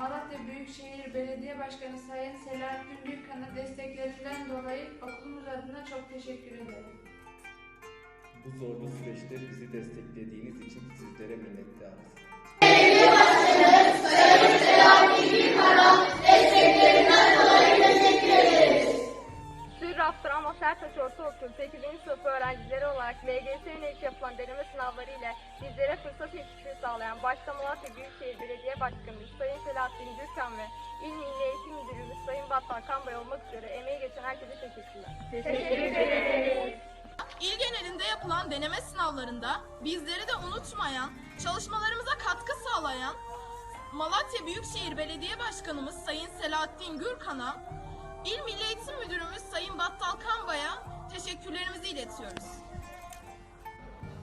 Malatya Büyükşehir Belediye Başkanı Sayın Selahattin Gürkan'a desteklerinden dolayı okulumuz adına çok teşekkür ederim. Bu zorlu süreçte bizi desteklediğiniz için sizlere minnettarız. Sırrı Abdurrahman Sertaç Ortaokulu 8. sınıf öğrencileri olarak LGS yönelik yapılan deneme sınavları ile bizlere fırsat eşitliği sağlayan başta Malatya Büyükşehir Belediye Başkanımız Sayın Selahattin Gürkan ve İl Milli Eğitim Müdürümüz Sayın Battal Kambay olmak üzere emeği geçen herkese teşekkürler. Teşekkür ederiz. İl genelinde yapılan deneme sınavlarında bizleri de unutmayan, çalışmalarımıza katkı sağlayan Malatya Büyükşehir Belediye Başkanımız Sayın Selahattin Gürkan'a, İl Milli Eğitim Müdürümüz Sayın Battal Kambay'a teşekkürlerimizi iletiyoruz.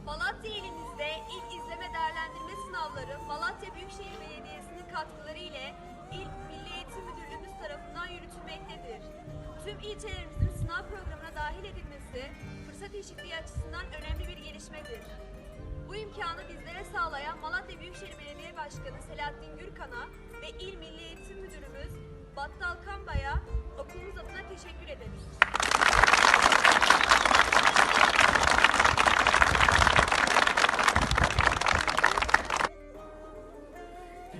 Malatya ilimizde ilk izleme değerlendirme sınavları Malatya Büyükşehir Belediyesi'nin katkıları ile İl Milli Eğitim Müdürlüğümüz tarafından yürütülmektedir. Tüm ilçelerimizin sınav programına dahil edilmesi fırsat eşitliği açısından önemli bir gelişmedir. Bu imkanı bizlere sağlayan Malatya Büyükşehir Belediye Başkanı Selahattin Gürkan'a ve İl Milli Eğitim Müdürümüz Battal Kambay'a okulumuz adına teşekkür ederiz.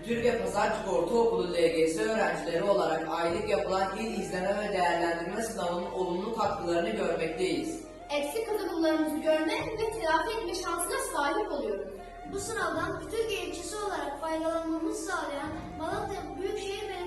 Türkiye Pazarcık Ortaokulu LGS öğrencileri olarak aylık yapılan il izleme ve değerlendirme sınavının olumlu katkılarını görmekteyiz. eksik kazanımlarımızı görme ve telafi etme şansına sahip oluyoruz. Bu sınavdan Türkiye ilçesi olarak faydalanmamızı sağlayan Malatya Büyükşehir Belediye